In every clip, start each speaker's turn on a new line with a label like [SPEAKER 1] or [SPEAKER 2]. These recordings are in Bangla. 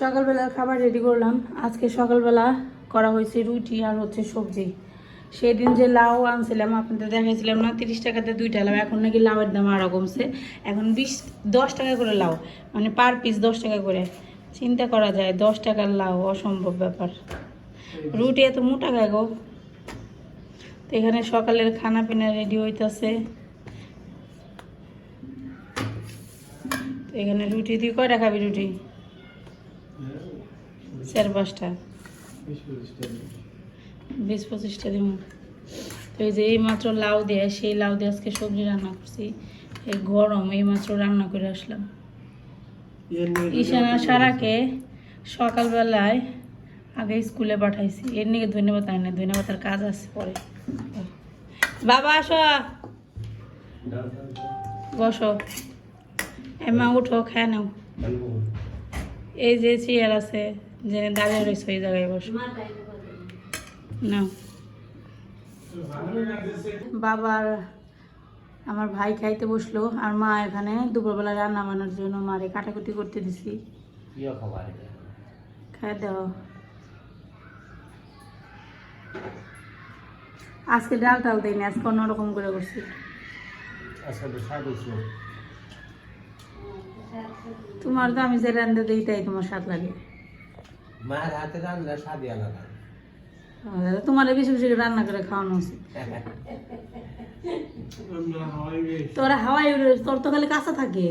[SPEAKER 1] সকালবেলার খাবার রেডি করলাম। আজকে সকালবেলা করা হয়েছে রুটি আর হচ্ছে সবজি। সেদিন যে লাউ আনছিলাম, আপনাদের দেখাইছিলাম না, তিরিশ টাকাতে দুইটা লাউ, এখন নাকি লাউয়ের দাম আরও কমছে। এখন বিশ, দশ টাকা করে লাউ মানে পার পিস দশ টাকা করে। চিন্তা করা যায়, দশ টাকার লাউ অসম্ভব ব্যাপার। রুটি এত মোটা খায় গো? তো এখানে সকালের খানা পিনা রেডি হইতাছে। এখানে রুটি, তুই কয়টা খাবি রুটি? চার পাঁচটা। বিশ পঁচিশটা দিব তো এই যে এই মাত্র লাউ দিয়ে, সেই লাউ দিয়ে আজকে সবজি রান্না করছি। এই গরম এই মাত্র রান্না করে আসলাম। ঈশানা সারাকে সকালবেলায় আগে স্কুলে পাঠাইছি। এর নিয়ে ধন্যবাদ তাই না ধন্যবাদ, তার কাজ আছে পরে। বাবা, আসো। বসো। এমা উঠো, খেয়ে নাও। এই যে চেয়ার আছে যে দাঁড়িয়ে রয়েছে ওই জায়গায় বসো। না বাবার আমার ভাই খাইতে বসল আর মা এখানে দুপুরবেলা রান্না বান্নার জন্য মারে কাটাকুটি করতে দিছি। খাই দাও। আজকে ডাল টাল দিইনি আজকে অন্যরকম করে করছি। তোমার তো আমি যে রান্ধে দিই তাই তোমার স্বাদ লাগে।
[SPEAKER 2] মায়ের হাতে রান্না স্বাদই আলাদা।
[SPEAKER 1] তোমার বেশি বেশি রান্না করে খাওয়ানো উচিত। তোরা হাওয়াই তোর তো খালি কাঁচা থাকে।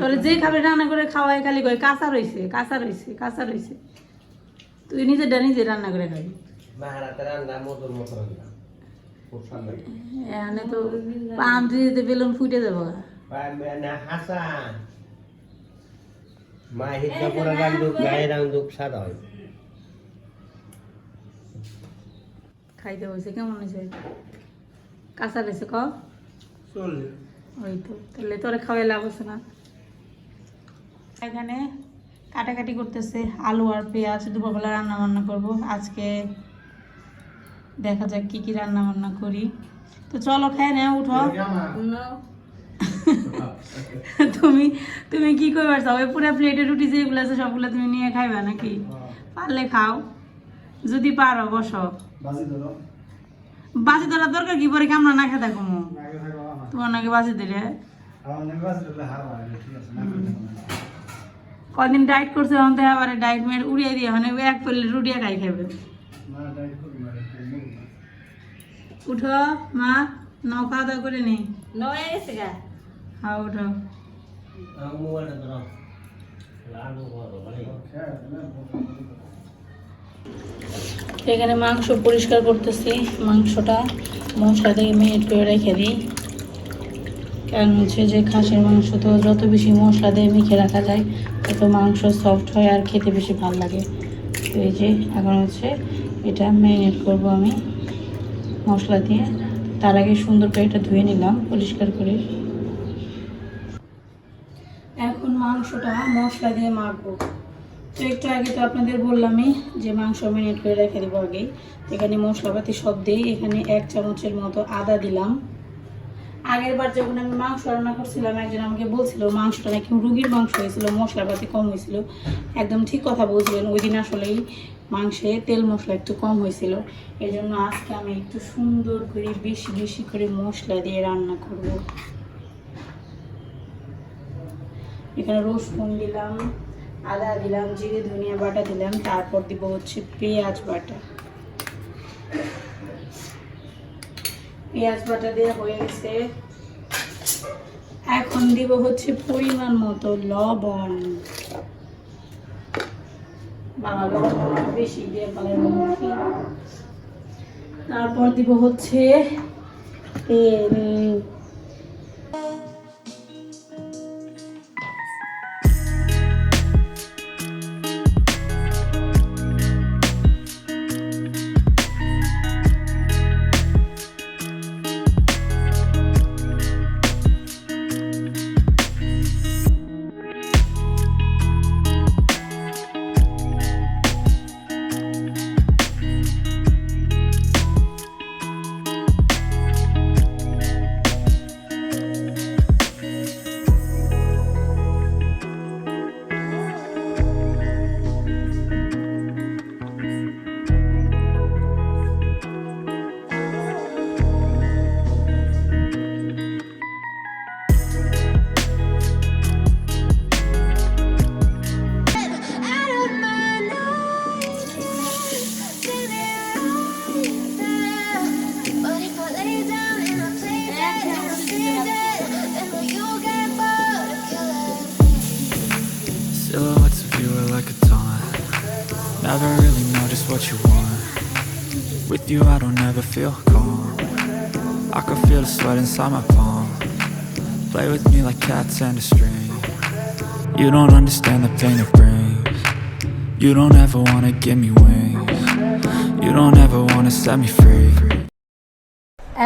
[SPEAKER 1] তোর যে খাবে রান্না করে খাওয়াই খালি কয় কাঁচা রয়েছে কাঁচা রয়েছে কাঁচা রয়েছে তুই নিজেরটা নিজে রান্না করে খাবি।
[SPEAKER 2] মায়ের হাতে রান্না মধুর মতো রান্না। খুব স্বাদ লাগে
[SPEAKER 1] এখানে তো পাম দিতে বেলুন ফুটে যাব।
[SPEAKER 2] হাসান মা হিদ্দা করে রান্ধুক গায়ে রান্ধুক সাদা হয়
[SPEAKER 1] খাইতে হয়েছে কেমন হয়েছে কাঁচা রয়েছে ক ওই তো তাহলে তোরে খাওয়াই লাভ আছে না এখানে কাটাকাটি করতেছে আলু আর পেঁয়াজ দুপুরবেলা রান্না বান্না করব। আজকে দেখা যাক কি কি রান্না বান্না করি। তো চলো খাই না উঠো। তুমি তুমি কি করবার চাও ওই পুরো প্লেটে রুটি যেগুলো আছে সবগুলো তুমি নিয়ে খাইবা নাকি? পারলে খাও। যদি পারো বসো। বাসি ধরার দরকার কি? পরে আমরা না খেতে কমো তোমার নাকি বাসি দিলে কদিন ডায়েট করছে এখন তো আবার ডায়েট মেয়ের উড়িয়ে দিয়ে মানে এক প্লেট রুটি একাই খাবে উঠো মা খাওয়া দাওয়া করে নি।
[SPEAKER 2] করো
[SPEAKER 1] এখানে মাংস পরিষ্কার করতেছি। মাংসটা মশলা দিয়ে মিনিট করে রেখে দিই। কারণ হচ্ছে যে খাসির মাংস তো যত বেশি মশলা দিয়ে মেখে রাখা যায়, তত মাংস সফট হয় আর খেতে বেশি ভালো লাগে। তো এই যে এখন হচ্ছে এটা ম্যারিনেট করব আমি। মশলা দিয়ে। তার আগে সুন্দর করে এটা ধুয়ে নিলাম পরিষ্কার করে এখন মাংসটা মশলা দিয়ে মাখবো। তো একটু আগে তো আপনাদের বললামই যে মাংস মিনিট করে রেখে দেবো আগে এখানে মশলাপাতি সব দিই এখানে এক চামচের মতো আদা দিলাম। আগের বার যখন আমি মাংস রান্না করছিলাম, একজন আমাকে বলছিল, মাংসটা নাকি রুগীর মাংস হয়েছিল, মশলাপাতি কম হয়েছিল। একদম ঠিক কথা বলছিলেন। ওই দিন আসলেই মাংসে তেল মশলা একটু কম হয়েছিল। এই জন্য আজকে আমি একটু সুন্দর করে বেশি বেশি করে মশলা দিয়ে রান্না করব। এখানে রসুন দিলাম, আদা দিলাম, জিরে, ধনিয়া বাটা দিলাম, তারপর দিব হচ্ছে পেঁয়াজ বাটা। পেঁয়াজ বাটা দেওয়া হয়ে গেছে। এখন দিব হচ্ছে পরিমাণ মতো লবণ। বেশি দিয়ে তারপর দিব হচ্ছে
[SPEAKER 3] I don't ever feel calm. I can feel the sweat inside my palm. Play with me like cats and a string. You don't understand the pain it brings. You don't ever wanna give me wings. You don't ever wanna set me free.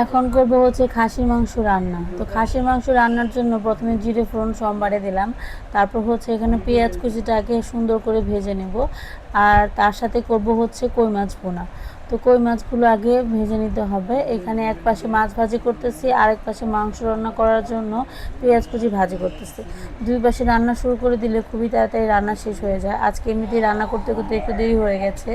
[SPEAKER 1] এখন করব হচ্ছে খাসির মাংস রান্না তো খাসির মাংস রান্নার জন্য প্রথমে জিরে ফোড়ন সোমবারে দিলাম তারপর হচ্ছে এখানে পেঁয়াজ কুচিটাকে সুন্দর করে ভেজে নেব আর তার সাথে করব হচ্ছে কই মাছ ভোনা তো কই মাছগুলো আগে ভেজে নিতে হবে। এখানে এক পাশে মাছ ভাজি করতেছি আর এক পাশে মাংস রান্না করার জন্য পেঁয়াজ কুচি ভাজি করতেছি। দুই পাশে রান্না শুরু করে দিলে খুবই তাড়াতাড়ি রান্না শেষ হয়ে যায়। আজকে এমনিতেই রান্না করতে করতে একটু দেরি হয়ে গেছে।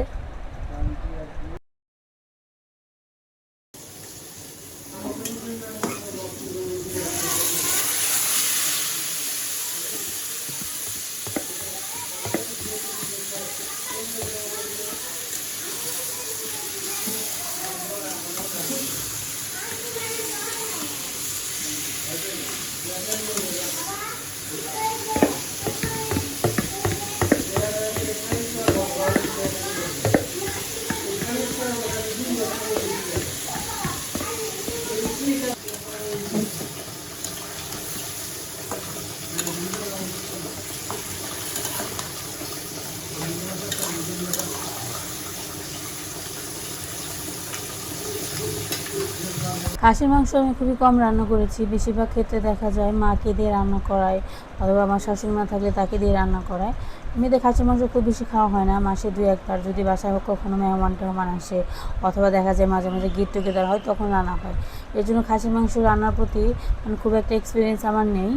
[SPEAKER 1] খাসির মাংস আমি খুবই কম রান্না করেছি। বেশিরভাগ ক্ষেত্রে দেখা যায় মাকে দিয়ে রান্না করায় অথবা আমার শাশুড়ি মা থাকলে তাকে দিয়ে রান্না করায়। এমনিতে খাসির মাংস খুব বেশি খাওয়া হয় না, মাসে দুই একবার। যদি বাসায় হোক কখনো মেহমান টেহমান আসে অথবা দেখা যায় মাঝে মাঝে গেট টুগেদার হয়, তখন রান্না হয়। এর জন্য খাসির মাংস রান্নার প্রতি মানে খুব একটা এক্সপিরিয়েন্স আমার নেই।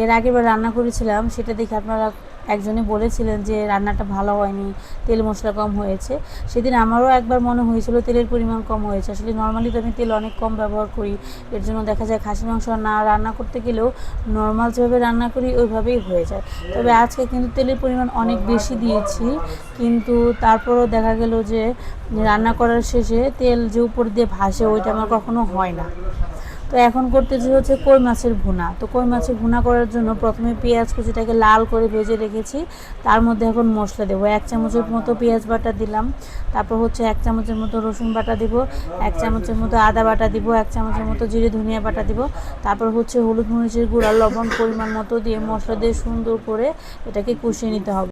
[SPEAKER 1] এর আগেবার রান্না করেছিলাম, সেটা দেখে আপনারা একজনে বলেছিলেন যে রান্নাটা ভালো হয়নি, তেল মশলা কম হয়েছে। সেদিন আমারও একবার মনে হয়েছিল তেলের পরিমাণ কম হয়েছে। আসলে নর্মালি তো আমি তেল অনেক কম ব্যবহার করি, এর জন্য দেখা যায় খাসি মাংস না রান্না করতে গেলেও নর্মাল যেভাবে রান্না করি ওইভাবেই হয়ে যায়। তবে আজকে কিন্তু তেলের পরিমাণ অনেক বেশি দিয়েছি, কিন্তু তারপরও দেখা গেল যে রান্না করার শেষে তেল যে উপর দিয়ে ভাসে ওইটা আমার কখনো হয় না। তো এখন করতেছি হচ্ছে কই মাছের ভুনা। তো কই মাছের ভুনা করার জন্য প্রথমে পেঁয়াজ কুচিটাকে লাল করে ভেজে রেখেছি। তার মধ্যে এখন মশলা দেবো। এক চামচের মতো পেঁয়াজ বাটা দিলাম। তারপর হচ্ছে এক চামচের মতো রসুন বাটা দিব। এক চামচের মতো আদা বাটা দিব। এক চামচের মতো জিরে ধনিয়া বাটা দিব। তারপর হচ্ছে হলুদ মরিচের গুঁড়া, লবণ পরিমাণ মতো দিয়ে মশলা দিয়ে সুন্দর করে এটাকে কষিয়ে নিতে হবে।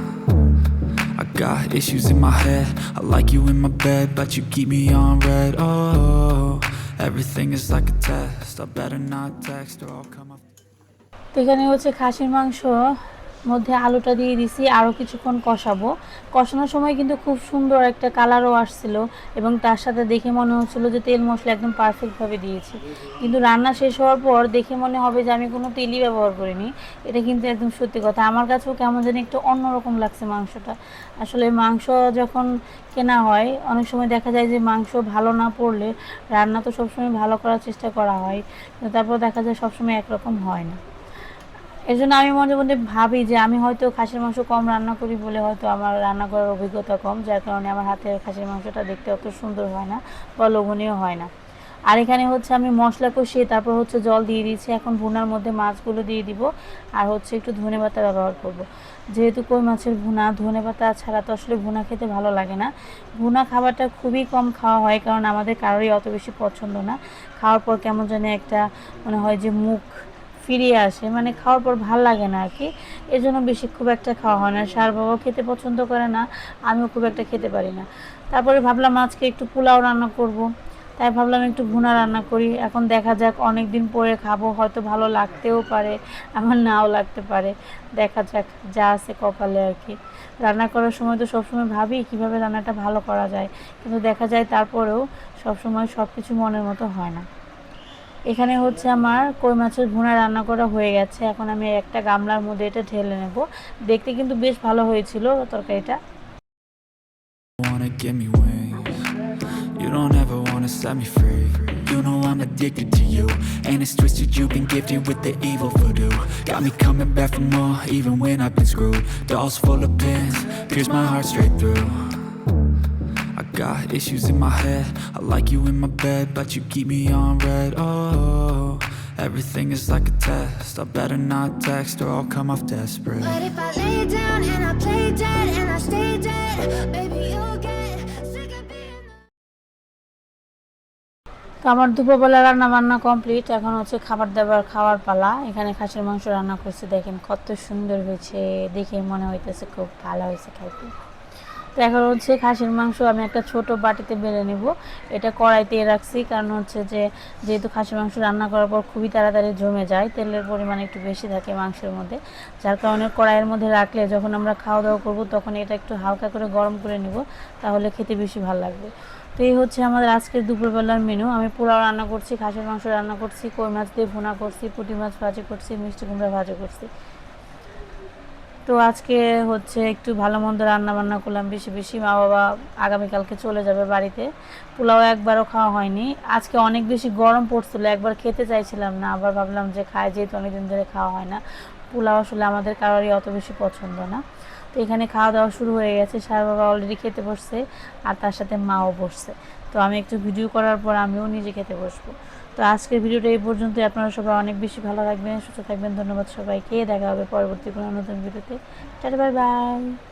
[SPEAKER 3] I got issues in my head. I like you in my bed, but you keep me on red. Oh, everything is like a test. I better not text or I'll come up.
[SPEAKER 1] তো এখানে হচ্ছে খাসির মাংস মধ্যে আলুটা দিয়ে দিছি আরও কিছুক্ষণ কষাবো। কষানোর সময় কিন্তু খুব সুন্দর একটা কালারও আসছিল এবং তার সাথে দেখে মনে হচ্ছিল যে তেল মশলা একদম পারফেক্টভাবে দিয়েছি। কিন্তু রান্না শেষ হওয়ার পর দেখে মনে হবে যে আমি কোনো তেলই ব্যবহার করিনি। এটা কিন্তু একদম সত্যি কথা। আমার কাছেও কেমন যেন একটু অন্যরকম লাগছে মাংসটা। আসলে মাংস যখন কেনা হয়, অনেক সময় দেখা যায় যে মাংস ভালো না পড়লে রান্না তো সবসময় ভালো করার চেষ্টা করা হয়। তারপর দেখা যায় সবসময় একরকম হয় না। এই জন্য আমি মনে মধ্যে ভাবি যে আমি হয়তো খাসির মাংস কম রান্না করি বলে হয়তো আমার রান্না করার অভিজ্ঞতা কম, যার কারণে আমার হাতের খাসির মাংসটা দেখতে অত সুন্দর হয় না বা লোভনীয় হয় না। আর এখানে হচ্ছে আমি মশলা কষিয়ে তারপর হচ্ছে জল দিয়ে দিয়েছি। এখন ভুনার মধ্যে মাছগুলো দিয়ে দিব আর হচ্ছে একটু ধনে পাতা ব্যবহার করব। যেহেতু কই মাছের ভুনা, ধনে পাতা ছাড়া তো আসলে ভুনা খেতে ভালো লাগে না। ভুনা খাবারটা খুবই কম খাওয়া হয় কারণ আমাদের কারোরই অত বেশি পছন্দ না। খাওয়ার পর কেমন জানি একটা মনে হয় যে মুখ ফিরিয়ে আসে মানে খাওয়ার পর ভালো লাগে না আর কি এর জন্য বেশি খুব একটা খাওয়া হয় না। সার বাবাও খেতে পছন্দ করে না, আমিও খুব একটা খেতে পারি না। তারপরে ভাবলাম আজকে একটু পোলাও রান্না করব। তাই ভাবলাম একটু ভুনা রান্না করি। এখন দেখা যাক অনেক দিন পরে খাব, হয়তো ভালো লাগতেও পারে আমার নাও লাগতে পারে। দেখা যাক যা আছে কপালে আর কি রান্না করার সময় তো সবসময় ভাবি কীভাবে রান্নাটা ভালো করা যায়। কিন্তু দেখা যায় তারপরেও সবসময় সব কিছু মনের মতো হয় না। এখানে হচ্ছে আমার কই মাছের ভুনা রান্না করা হয়ে গেছে এখন আমি একটা গামলার মধ্যে এটা ঢেলে নেব দেখতে কিন্তু বেশ ভালো হয়েছিল তরকারিটা.
[SPEAKER 3] You know I'm addicted to you, and it's twisted. You've been gifted with the evil voodoo. Got me coming back for more, even when I've been screwed. Dolls full of pins, pierce my heart straight through. I got issues in my head. I like you in my bed, but you keep me on red. Oh, everything is like a test. I better not text or I'll come off desperate.
[SPEAKER 4] But if I lay down and I play dead and I stay dead, baby, you'll get sick of being
[SPEAKER 1] তো আমার দুপুরবেলা রান্না বান্না কমপ্লিট এখন হচ্ছে খাবার দাবার খাওয়ার পালা এখানে খাসির মাংস রান্না করছি দেখেন কত সুন্দর হয়েছে দেখে মনে হইতেছে খুব ভালো হয়েছে খাইতে তো এখন হচ্ছে খাসির মাংস আমি একটা ছোট বাটিতে বেড়ে নিব। এটা কড়াইতে রাখছি, কারণ হচ্ছে যে যেহেতু খাসির মাংস রান্না করার পর খুবই তাড়াতাড়ি জমে যায়, তেলের পরিমাণ একটু বেশি থাকে মাংসের মধ্যে। যার কারণে কড়াইয়ের মধ্যে রাখলে যখন আমরা খাওয়া দাওয়া করব তখন এটা একটু হালকা করে গরম করে নিব, তাহলে খেতে বেশি ভালো লাগবে। তো এই হচ্ছে আমাদের আজকের দুপুরবেলার মেনু আমি পোলাও রান্না করছি, খাসির মাংস রান্না করছি, কই মাছ দিয়ে ভুনা করছি, পুঁটি মাছ ভাজি করছি, মিষ্টি কুমড়া ভাজি করছি। তো আজকে হচ্ছে একটু ভালো মন্দ রান্না বান্না করলাম বেশি বেশি। মা বাবা আগামীকালকে চলে যাবে বাড়িতে। পোলাও একবারও খাওয়া হয়নি। আজকে অনেক বেশি গরম পড়ছিল, একবার খেতে চাইছিলাম না। আবার ভাবলাম যে খায় যেহেতু অনেকদিন ধরে খাওয়া হয় না। পোলাও আসলে আমাদের কারোরই অত বেশি পছন্দ না। তো এখানে খাওয়া দাওয়া শুরু হয়ে গেছে। সার বাবা অলরেডি খেতে বসছে, আর তার সাথে মাও বসছে। তো আমি একটু ভিডিও করার পর আমিও নিজে খেতে বসবো। তো আজকের ভিডিওটা এই পর্যন্ত আপনারা সবাই অনেক বেশি ভালো রাখবেন সুস্থ থাকবেন। ধন্যবাদ সবাইকে। দেখা হবে পরবর্তী কোনো নতুন ভিডিওতে। Tata, bye bye.